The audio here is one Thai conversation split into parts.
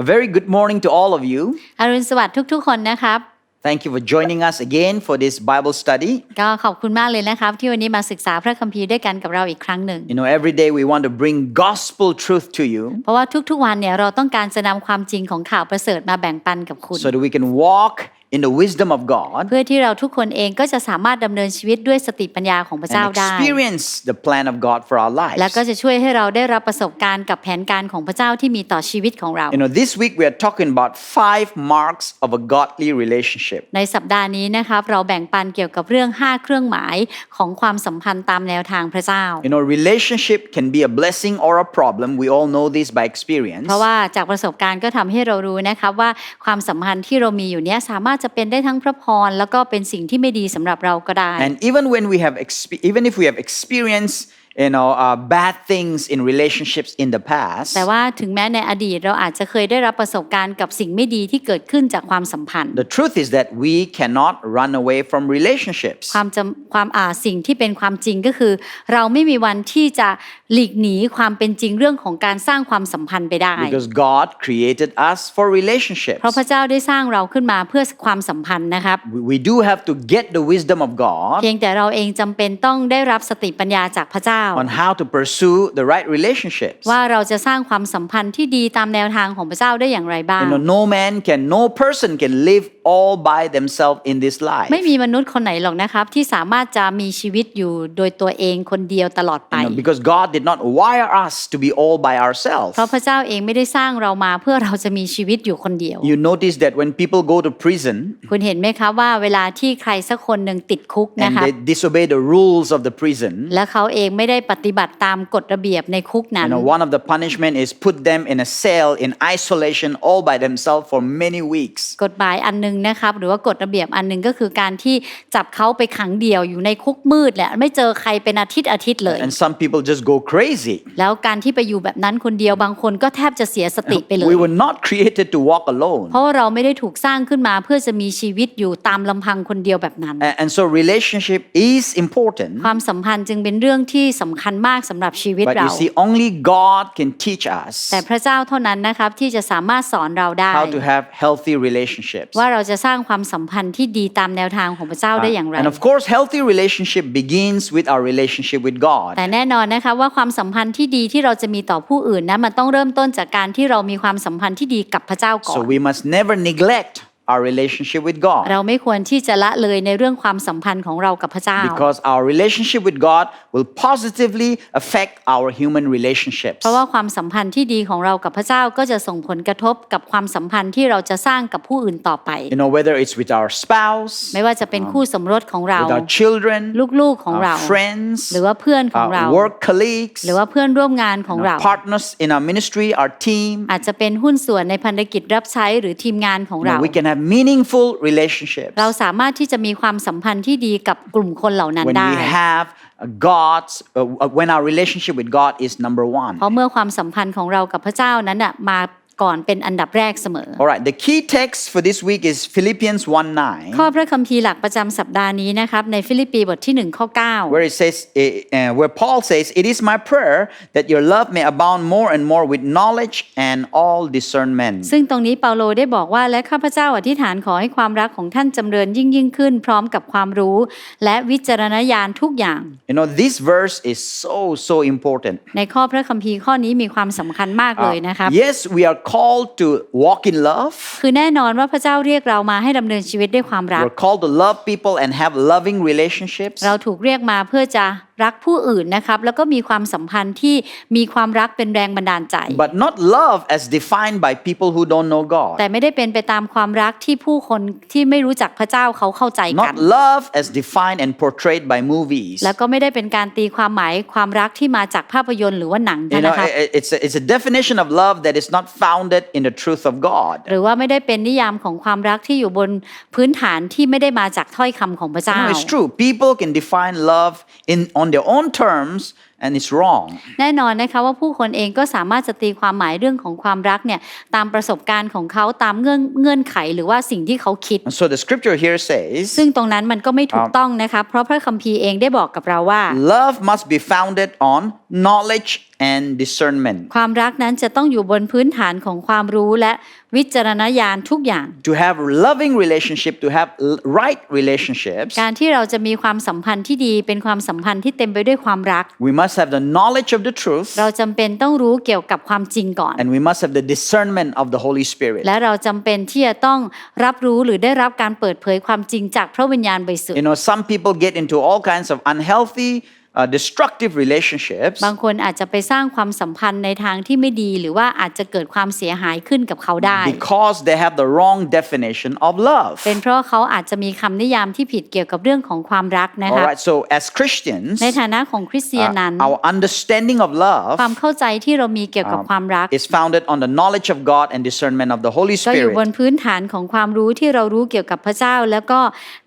A very good morning to all of you. อรุณสวัสดิ์ทุกๆ คนนะครับ Thank you for joining us again for this Bible study. ก็ขอบคุณมากเลยนะครับ ที่วันนี้มาศึกษาพระคัมภีร์ด้วยกันกับเราอีกครั้งหนึ่ง You know, every day we want to bring gospel truth to you เพราะว่าทุกๆ วันเนี่ยเราต้องการจะนำความจริงของข่าวประเสริฐมาแบ่งปันกับคุณ so that we can walk in the wisdom of God เพื่อที่เราทุกคนเองก็จะสามารถดำเนินชีวิตด้วยสติปัญญาของพระเจ้า and ได้ experience the plan of God for our และก็ lives. จะช่วยให้เราได้รับประสบการณ์กับแผนการของพระเจ้าที่มีต่อชีวิตของเรา You know, this week we are talking about five marks of a godly relationship. ในสัปดาห์นี้นะครับเราแบ่งปันเกี่ยวกับเรื่อง 5 เครื่องหมายของความสัมพันธ์ตามแนวทางพระเจ้า You know, relationship can be a blessing or a problem. We all know this by experience. เพราะว่าจากประสบการณ์ก็ทำให้เรารู้นะครับว่าความสัมพันธ์ที่เรามีอยู่เนี้ยสามารถจะเป็นได้ทั้งพระพรแล้วก็เป็นสิ่งที่ไม่ดีสำหรับเราก็ได้ And even when we have, expe- even if we have experienced, you know, uh, bad things in relationships in the past, แต่ว่าถึงแม้ในอดีตเราอาจจะเคยได้รับประสบการณ์กับสิ่งไม่ดีที่เกิดขึ้นจากความสัมพันธ์ the truth is that we cannot run away from relationships. ความจำความอ่าสิ่งที่เป็นความจริงก็คือ เราไม่มีวันที่จะหลีกหนีความเป็นจริงเรื่องของการสร้างความสัมพันธ์ไปได้ Because God created us for relationships. เพราะพระเจ้าได้สร้างเราขึ้นมาเพื่อความสัมพันธ์นะครับ We, we do have to get the wisdom of God เพียงแต่เราเองจำเป็นต้องได้รับสติปัญญาจากพระเจ้า on how to pursue the right relationships. ว่าเราจะสร้างความสัมพันธ์ที่ดีตามแนวทางของพระเจ้าได้อย่างไรบ้าง You know, no man can, no person can live all by themselves in this life. ไม่มีมนุษย์คนไหนหรอกนะครับ ที่สามารถจะมีชีวิตอยู่โดยตัวเองคนเดียวตลอดไป You know, because God did not wire us to be all by ourselves. เพราะพระเจ้าเองไม่ได้สร้างเรามาเพื่อเราจะมีชีวิตอยู่คนเดียว You notice that when people go to prison คุณเห็นไหมครับว่าเวลาที่ใครสักคนหนึ่งติดคุกนะ and ครับ they disobey the rules of the prison, และเขาเองไม่ได้ปฏิบัติตามกฎระเบียบในคุกนั้ you น know, one of the punishment is put them in a cell in isolation all by themselves for many weeks. กฎหมายอันหนึงนะครับหรือว่ากฎระเบียบอันหนึงก็คือการที่จับเขาไปขังเดี่ยวอยู่ในคุกมืดแหละไม่เจอใครเป็นอาทิตย์อาทิตย์เลย And some people just go crazy. แล้วการที่ไปอยู่แบบนั้นคนเดียวบางคนก็แทบจะเสียสติไปเลย We were not created to walk alone. เพราะว่าเราไม่ได้ถูกสร้างขึ้นมาเพื่อจะมีชีวิตอยู่ตามลำพังคนเดียวแบบนั้น A- And so relationship is important. ความสัมพันธ์จึงเป็นเรื่องที่สำคัญมากสำหรับชีวิต But เรา you see, only God can teach us แต่พระเจ้าเท่านั้นนะครับที่จะสามารถสอนเราได้ how to have healthy relationships. ว่าเราจะสร้างความสัมพันธ์ที่ดีตามแนวทางของพระเจ้าได้อย่างไร And of course, healthy relationship begins with our relationship with God. แต่แน่นอนนะคะว่าความสัมพันธ์ที่ดีที่เราจะมีต่อผู้อื่นนะมันต้องเริ่มต้นจากการที่เรามีความสัมพันธ์ที่ดีกับพระเจ้าก่อน So we must never neglect our relationship with God เราไม่ควรที่จะละเลยในเรื่องความสัมพันธ์ของเรากับพระเจ้า because our relationship with God will positively affect our human relationships. เพราะว่าความสัมพันธ์ที่ดีของเรากับพระเจ้าก็จะส่งผลกระทบกับความสัมพันธ์ที่เราจะสร้างกับผู้อื่นต่อไป You know, whether it's with our spouse, ไม่ว่าจะเป็นคู่สมรสของเรา with our children, ลูกๆของเรา our friends, หรือว่าเพื่อนของเรา our work colleagues, หรือว่าเพื่อนร่วมงานของเรา partners in our ministry, our team. อาจจะเป็นหุ้นส่วนในพันธกิจรับใช้หรือทีมงานของ You เรา know, we can have meaningful relationships เราสามารถที่จะมีความสัมพันธ์ที่ดีกับกลุ่มคนเหล่านั้น when ได้ we have uh, God's, uh, when our relationship with God is number one. เพราะเมื่อความสัมพันธ์ของเรากับพระเจ้านั้นน่ะมา ก่อนเป็นอันดับแรกเสมอ All right, the key text for this week is Philippians 1 9. ข้อพระคัมภีร์หลักประจำสัปดาห์นี้นะครับในฟิลิปปีบทที่1ข้อ where it says, uh, uh, where Paul says, "It is my prayer that your love may abound more and more with knowledge and all discernment." 9ซึ่งตรงนี้เปาโลได้บอกว่าและข้าพเจ้าอธิษฐานขอให้ความรักของท่านจำเริญยิ่งยิ่งขึ้น พร้อมกับความรู้ และวิจารณญาณทุกอย่าง You know, this verse is so so important. ในข้อพระคัมภีร์ข้อนี้มีความสำคัญมากเลยนะครับ yes, we are called to walk in love. คือแน่นอนว่าพระเจ้าเรียกเรามาให้ดำเนินชีวิตด้วยความรัก We're called to love people and have loving relationships. เราถูกเรียกมาเพื่อจะ รักผู้อื่นนะครับแล้วก็มีความสัมพันธ์ที่มีความรักเป็นแรงบันดาลใจ But not love as defined by people who don't know God. แต่ไม่ได้เป็นไปตามความรักที่ผู้คนที่ไม่รู้จักพระเจ้าเขาเข้าใจกัน Not love as defined and portrayed by movies. แล้วก็ไม่ได้เป็นการตีความหมายความรักที่มาจากภาพยนตร์หรือว่าหนัง You know, นะครับ i- it's a, it's a definition of love that is not founded in the truth of God. หรือว่าไม่ได้เป็นนิยามของความรักที่อยู่บนพื้นฐานที่ไม่ได้มาจากถ้อยคำของพระ You เจ้า know, it's true. People can define love in on their own terms and it's wrong. แน่นอนนะคะว่าผู้คนเองก็สามารถจะตีความหมายเรื่องของความรักเนี่ยตามประสบการณ์ของเขาตามเงื่อนเงื่อนไขหรือว่าสิ่งที่เขาคิด And so the scripture here says, ซึ่งตรงนั้นมันก็ไม่ถูกต้องนะคะเพราะพระคัมภีร์เองได้บอกกับเราว่า love must be founded on knowledge and discernment. ความรักนั้นจะต้องอยู่บนพื้นฐานของความรู้และวิจารณญาณทุกอย่าง To have loving relationship, to have l- right relationships, การที่เราจะมีความสัมพันธ์ที่ดีเป็นความสัมพันธ์ที่เต็มไปด้วยความรัก we must have the knowledge of the truth เราจำเป็นต้องรู้เกี่ยวกับความจริงก่อน and we must have the discernment of the Holy Spirit. และเราจำเป็นที่จะต้องรับรู้หรือได้รับการเปิดเผยความจริงจากพระวิญญาณบริสุท You ธิ์ know, some people get into all kinds of unhealthy, uh, destructive relationships บางคนอาจจะไปสร้างความสัมพันธ์ในทางที่ไม่ดี หรือว่าอาจจะเกิดความเสียหายขึ้นกับเขาได้ because they have the wrong definition of love. เป็นเพราะเขาอาจจะมีคำนิยามที่ผิดเกี่ยวกับเรื่องของความรักนะ All คะ right, so as Christians, ในฐานะของคริสเตียน uh, นั้น our understanding of ความ love เข้าใจที่เรามีเกี่ยวกับความรัก is founded on the knowledge of God and discernment of the Holy ก็อยู่บน Spirit. พื้นฐานของความรู้ที่เรารู้เกี่ยวกับพระเจ้า แล้วก็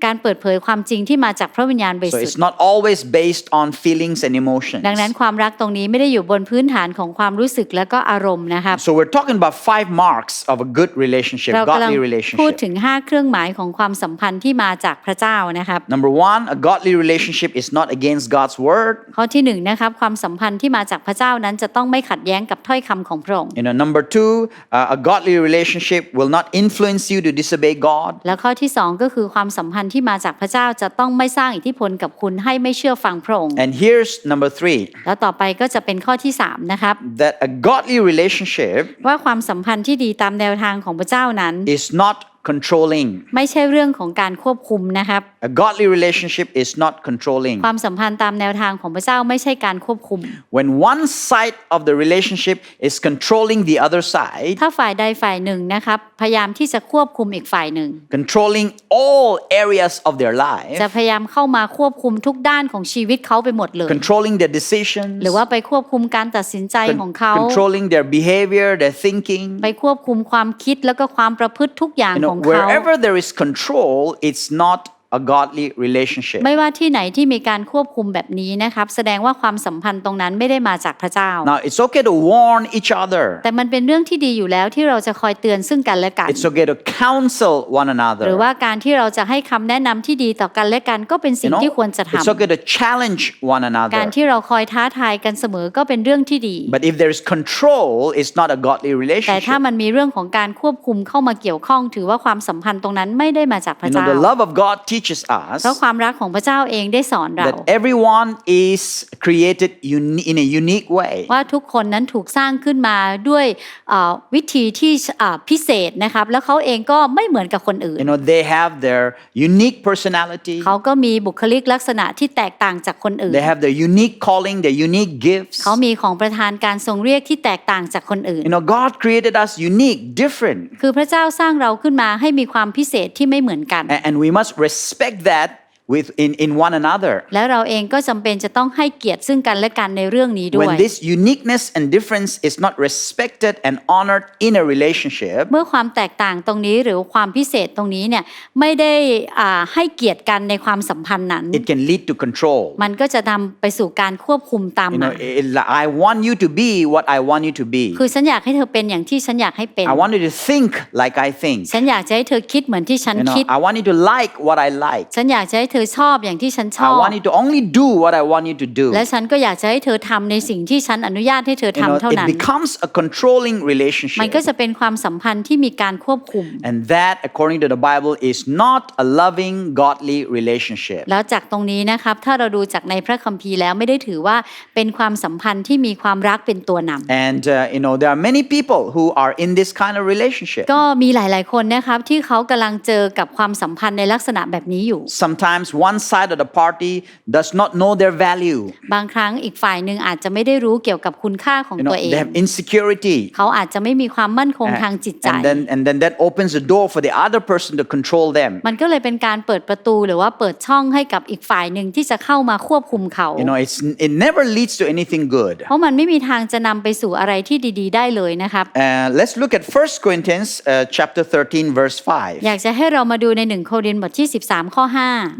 การเปิดเผยความจริงที่มาจากพระวิญญาณบริ So สุท it's ธิ์ not always based on feelings and emotions. ดังนั้นความรักตรงนี้ไม่ได้อยู่บนพื้นฐานของความรู้สึกและก็อารมณ์นะครับ So we're talking about five marks of a good relationship, เรากำลัง godly พูด relationship. ถึง 5 เครื่องหมายของความสัมพันธ์ที่มาจากพระเจ้านะครับ Number one, a godly relationship is not against God's word. ข้อที่หนึ่งนะครับความสัมพันธ์ที่มาจากพระเจ้านั้นจะต้องไม่ขัดแย้งกับถ้อยคำของพระองค์ You know, number two, uh, a godly relationship will not influence you to disobey God. แล้วข้อที่สองก็คือความสัมพันธ์ที่มาจากพระเจ้าจะต้องไม่สร้างอิทธิพลกับคุณให้ไม่เชื่อฟังพระองค์ And here's number three, แล้วต่อไปก็จะเป็นข้อที่สามนะครับ that a godly relationship ว่าความสัมพันธ์ที่ดีตามแนวทางของพระเจ้านั้น is not controlling. ไม่ใช่เรื่องของการควบคุมนะครับ A godly relationship is not controlling. ความสัมพันธ์ตามแนวทางของพระเจ้าไม่ใช่การควบคุม When one side of the relationship is controlling the other side, ถ้าฝ่ายใดฝ่ายหนึ่งนะครับพยายามที่จะควบคุมอีกฝ่ายหนึ่ง controlling all areas of their จะ life, พยายามเข้ามาควบคุมทุกด้านของชีวิตเขาไปหมดเลย controlling their decisions, หรือว่าไปควบคุมการตัดสินใจ con- ของเขา controlling their behavior, their thinking. ไปควบคุมความคิดแล้วก็ความประพฤติทุกอย่าง You ข know, องเขา wherever there is control, it's not a godly relationship. ไม่ว่าที่ไหนที่มีการควบคุมแบบนี้นะครับ แสดงว่าความสัมพันธ์ตรงนั้นไม่ได้มาจากพระเจ้า Now, it's okay to warn each other. แต่มันเป็นเรื่องที่ดีอยู่แล้วที่เราจะคอยเตือนซึ่งกันและกัน It's okay to counsel one หรือ another. ว่าการที่เราจะให้คำแนะนำที่ดีต่อกันและกันก็เป็นสิ่ You ง know, ที่ควรจะ it's ทำ okay to challenge one การ another. ที่เราคอยท้าทายกันเสมอก็เป็นเรื่องที่ดี But if there is control, it's not a godly แต่ถ้า relationship. มันมีเรื่องของการควบคุมเข้ามาเกี่ยวข้อง ถือว่าความสัมพันธ์ตรงนั้นไม่ได้มาจากพ You ระ know, เจ้า the love of God teaches us เพราะความรักของพระเจ้าเองได้สอนเรา that everyone is created uni- in a unique way. ว่าทุกคนนั้นถูกสร้างขึ้นมาด้วยเอ่อวิธีที่เอ่อพิเศษนะครับ แล้วเขาเองก็ไม่เหมือนกับคนอื่น You know, they have their unique personality. เขาก็มีบุคลิกลักษณะที่แตกต่างจากคนอื่น They have their unique calling, their unique gifts. เขามีของประธานการทรงเรียกที่แตกต่างจากคนอื่น You know, God created us unique, different. คือพระเจ้าสร้างเราขึ้นมาให้มีความพิเศษที่ไม่เหมือนกัน A- And we must respect that with in, in one another. แล้วเราเองก็จำเป็นจะต้องให้เกียรติซึ่งกันและกันในเรื่องนี้ด้วย When this uniqueness and difference is not respected and honored in a relationship, เมื่อความแตกต่างตรงนี้หรือความพิเศษตรงนี้เนี่ยไม่ได้อ่าให้เกียรติกันในความสัมพันธ์นั้น it can lead to control. มันก็จะนำไปสู่การควบคุมตาม You มา know, it- like, I want you to be what I want you to be. คือฉันอยากให้เธอเป็นอย่างที่ฉันอยากให้เป็น I want you to think like I think. ฉันอยากจะให้เธอคิดเหมือนที่ฉัน You know, คิด I want you to like what I like. ฉันอยากจะให้เธอชอบอย่างที่ฉันช I อบ want you to only do what I want you to do. และฉันก็อยากจะให้เธอทำในสิ่งที่ฉันอนุญาตให้เธอ You know, ทำเท่านั้ it น becomes a controlling มัน relationship. ก็จะเป็นความสัมพันธ์ที่มีการควบคุม And that, according to the Bible, is not a loving, godly relationship. แล้วจากตรงนี้นะครับถ้าเราดูจากในพระคัมภีร์แล้วไม่ได้ถือว่าเป็นความสัมพันธ์ที่มีความรักเป็นตัวนำ And, uh, you know, there are many people who are in this kind of relationship. ก็มีหลาย ๆ คนนะครับที่เขากำลังเจอกับความสัมพันธ์ในลักษณะแบบนี้อยู่ Sometimes one side of the party does not know their value. บางครั้งอีกฝ่ายหนึ่งอาจจะไม่ได้รู้เกี่ยวกับคุณค่าของ You know, ตัวเอง they have insecurity. เขาอาจจะไม่มีความมั่นคงทางจิตใจ And then, and then that opens the door for the other person to control them. มันก็เลยเป็นการเปิดประตูหรือว่าเปิดช่องให้กับอีกฝ่ายหนึ่งที่จะเข้ามาควบคุมเขา You know, it's, it never leads to anything good. เพราะมันไม่มีทางจะนำไปสู่อะไรที่ดี ๆ ได้เลยนะครับ Uh, let's look at 1 Corinthians uh, chapter 13, verse 5. อยากจะให้เรามาดูในหนึ่งโครินธ์บทที่ 13 ข้อ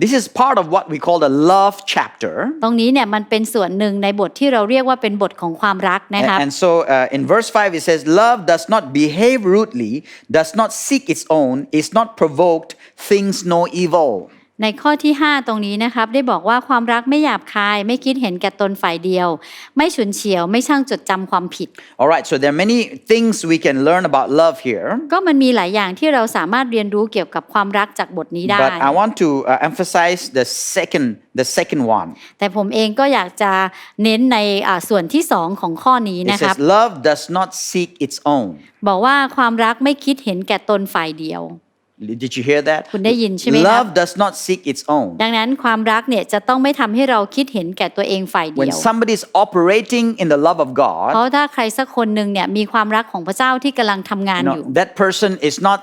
This this is part of what we call the love chapter. ตรงนี้เนี่ยมันเป็นส่วนหนึ่งในบทที่เราเรียกว่าเป็นบทของความรักนะครับ And so uh, in verse 5, it says, Love does not behave rudely, does not seek its own, is not provoked, thinks no evil. ในข้อที่ 5 ตรงนี้นะครับ ได้บอกว่าความรักไม่หยาบคาย ไม่คิดเห็นแก่ตนฝ่ายเดียว ไม่ฉุนเฉียว ไม่ช่างจดจำความผิด All right, so there are many things we can learn about love here. ก็มันมีหลายอย่างที่เราสามารถเรียนรู้เกี่ยวกับความรักจากบทนี้ได้ But I want to uh, emphasize the second, the second one. แต่ผมเองก็อยากจะเน้นในอ่าส่วนที่สองของข้อนี้ It นะครับ says, Love does not seek its own. บอกว่าความรักไม่คิดเห็นแก่ตนฝ่ายเดียว Did you hear that? คุณได้ยินใช่ไหมครับ Love does not seek its own. ดังนั้นความรักเนี่ยจะต้องไม่ทำให้เราคิดเห็นแก่ตัวเองฝ่ายเดี When ยว somebody is operating in the love of เพ God, ราะถ้าใครสักคนหนึ่งเนี่ยมีความรักของพระเจ้าที่กำลังทำงาน you อยู่ know, that person is not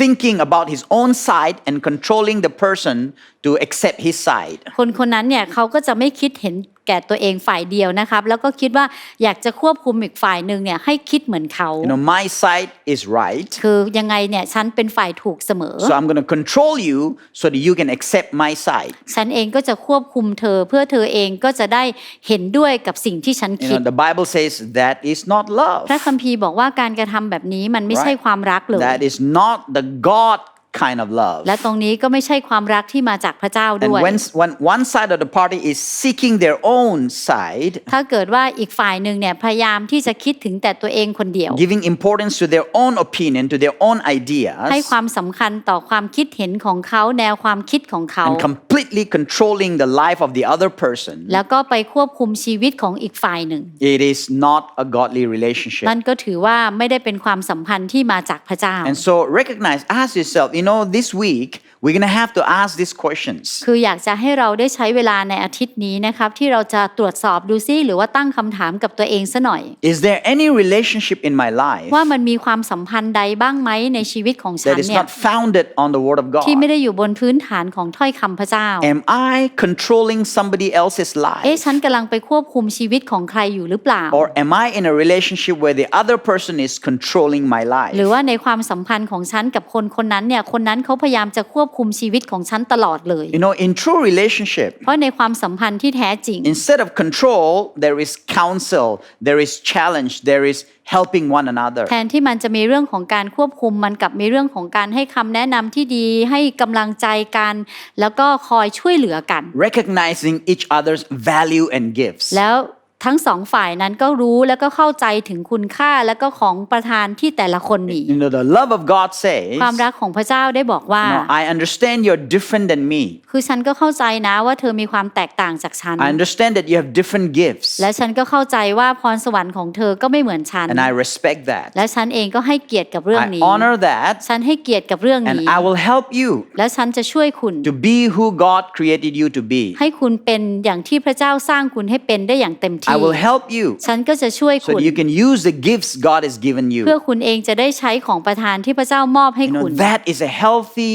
thinking about his own side and controlling the person to accept his side. คนคนนั้นเนี่ยเขาก็จะไม่คิดเห็น แก่ตัวเองฝ่ายเดียวนะครับ แล้วก็คิดว่าอยากจะควบคุมอีกฝ่ายหนึ่งเนี่ยให้คิดเหมือนเขา You know, my side is right. คือยังไงเนี่ยฉันเป็นฝ่ายถูกเสมอ So I'm going to control you so that you can accept my side. ฉันเองก็จะควบคุมเธอเพื่อเธอเองก็จะได้เห็นด้วยกับสิ่งที่ฉัน You คิด know, the Bible says that is not love. พระคัมภีร์บอกว่าการกระทำแบบนี้มันไม่ใช่ Right. ความรักเลย That is not the God kind of love. และตรงนี้ก็ไม่ใช่ความรักที่มาจากพระเจ้า And ด้วย when, when one side of the party is seeking their own side, ถ้าเกิดว่าอีกฝ่ายหนึ่งเนี่ยพยายามที่จะคิดถึงแต่ตัวเองคนเดียว giving importance to their own opinion, to their own ให้ ideas, ความสำคัญต่อความคิดเห็นของเขาแนวความคิดของเขา and completely controlling the life of the other person, แล้วก็ไปควบคุมชีวิตของอีกฝ่ายหนึ่ง it is not a godly relationship. นั่นก็ถือว่าไม่ได้เป็นความสัมพันธ์ที่มาจากพระเจ้า And so recognize, ask yourself, you know, this week we're going to have to ask these questions. คืออยากจะให้เราได้ใช้เวลาในอาทิตย์นี้นะครับที่เราจะตรวจสอบดูซิหรือว่าตั้งคำถามกับตัวเองซะหน่อย Is there any relationship in my life ว่ามันมีความสัมพันธ์ใดบ้างไหมในชีวิตของฉั that น is เนี่ย not founded on the Word of ที่ไม่ God? ได้อยู่บนพื้นฐานของถ้อยคำพระเจ้า Am I controlling somebody else's เอ๊ะ life? ฉันกำลังไปควบคุมชีวิตของใครอยู่หรือเปล่า Or am I in a relationship where the other person is controlling my หรือ life? ว่าในความสัมพันธ์ของฉันกับคนคนนั้นเนี่ยคนนั้นเขาพยายามจะควบคุมชีวิตของฉันตลอดเลย You know, in true relationship, เพราะในความสัมพันธ์ที่แท้จริง instead of control, there is counsel, there is challenge, there is helping one another. แทนที่มันจะมีเรื่องของการควบคุมมันกลับมีเรื่องของการให้คำแนะนำที่ดีให้กำลังใจกัน แล้วก็คอยช่วยเหลือกัน Recognizing each other's value and gifts. แล้ว ทั้งสองฝ่ายนั้นก็รู้แล้วก็เข้าใจถึงคุณค่าแล้วก็ของประธานที่แต่ละคนมี You know, the love of God says, ความรักของพระเจ้าได้บอกว่า "No, I understand you're different than me. คือฉันก็เข้าใจนะว่าเธอมีความแตกต่างจากฉัน I understand that you have different gifts. และฉันก็เข้าใจว่าพรสวรรค์ของเธอก็ไม่เหมือนฉัน And I respect that. และฉันเองก็ให้เกียรติกับเรื่อง I นี้ honor that. ฉันให้เกียรติกับเรื่อง And นี้ I will help you และฉันจะช่วยคุณ to be who God created you to be. ให้คุณเป็นอย่างที่พระเจ้าสร้างคุณให้เป็นได้อย่างเต็ม I ที่ will help you ฉันก็จะช่วย so คุณ that you can use the gifts God has given เพื่อ you. คุณเองจะได้ใช้ของประทานที่พระเจ้ามอบให้ You คุณ know, that is a healthy,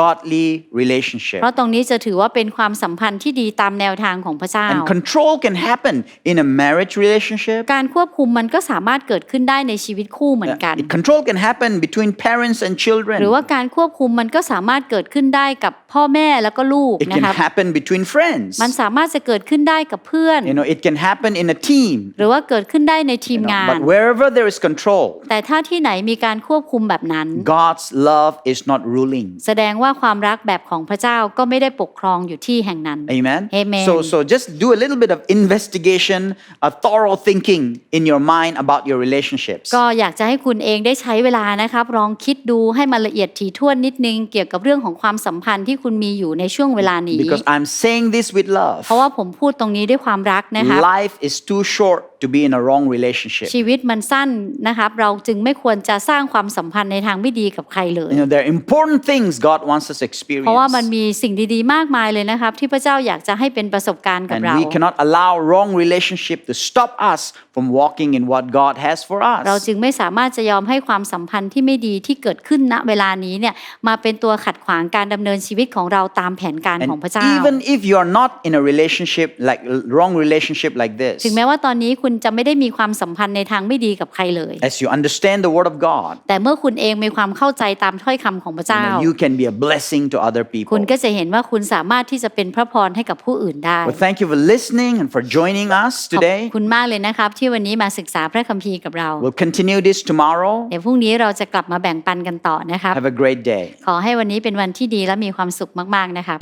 godly relationship. เพราะตรงนี้จะถือว่าเป็นความสัมพันธ์ที่ดีตามแนวทางของพระเจ้า And control can happen in a marriage relationship. การควบคุมมันก็สามารถเกิดขึ้นได้ในชีวิตคู่เหมือนกัน Control can happen between parents and หรือ children. ว่าการควบคุมมันก็สามารถเกิดขึ้นได้กับพ่อแม่แล้วก็ลูก It นะ can ครับ happen between friends. มันสามารถจะเกิดขึ้นได้กับเพื่อน You know, it can happen in a team. หรือว่าเกิดขึ้นได้ในทีม you know, งาน But wherever there is control, แต่ถ้าที่ไหนมีการควบคุมแบบนั้น God's love is not ruling. แสดงว่าความรักแบบของพระเจ้าก็ไม่ได้ปกครองอยู่ที่แห่งนั้น Amen. Amen. So, so just do a little bit of investigation, a thorough thinking in your mind about your relationships. ก็อยากจะให้คุณเองได้ใช้เวลานะครับลองคิดดูให้มันละเอียดถี่ถ้วนนิดนึงเกี่ยวกับเรื่องของความสัมพันธ์ที่คุณมีอยู่ในช่วงเวลานี้ Because I'm saying this with love. เพราะว่าผมพูดตรงนี้ด้วยความรักนะครับ Life is too short to be in a wrong relationship. ชีวิตมันสั้นนะครับเราจึงไม่ควรจะสร้างความสัมพันธ์ในทางไม่ดีกับใครเลย You know, there are important things God wants us to เพราะว่ามัน experience. มีสิ่งดีๆ มากมายเลยนะครับ ที่พระเจ้าอยากจะให้เป็นประสบการณ์กับ And เรา we cannot allow wrong relationship to stop us from walking in what God has for เรา us. จึงไม่สามารถจะยอมให้ความสัมพันธ์ที่ไม่ดีที่เกิดขึ้นณเวลานี้เนี่ยมาเป็นตัวขัดขวางการดำเนินชีวิตของเราตามแผนการของพระ And เจ้า even if you are not in a relationship like wrong relationship like this, ถึงแม้ว่าตอนนี้คุณคุณจะไม่ได้มีความสัมพันธ์ในทางไม่ดีกับใครเลย As you understand the Word of God, แต่เมื่อคุณเองมีความเข้าใจตามถ้อยคำของพระ you, เจ้า know, you can be a blessing to other คุ people. ณก็จะเห็นว่าคุณสามารถที่จะเป็นพระพรให้กับผู้อื่นได้ Well, thank you for listening and for joining us ขอบ today. คุณมากเลยนะครับที่วันนี้มาศึกษาพระคัมภีร์กับเรา We'll continue this tomorrow. เดี๋ยวพรุ่งนี้เราจะกลับมาแบ่งปันกันต่อนะครับ Have a great day. ขอให้วันนี้เป็นวันที่ดีและมีความสุขมากๆนะครับ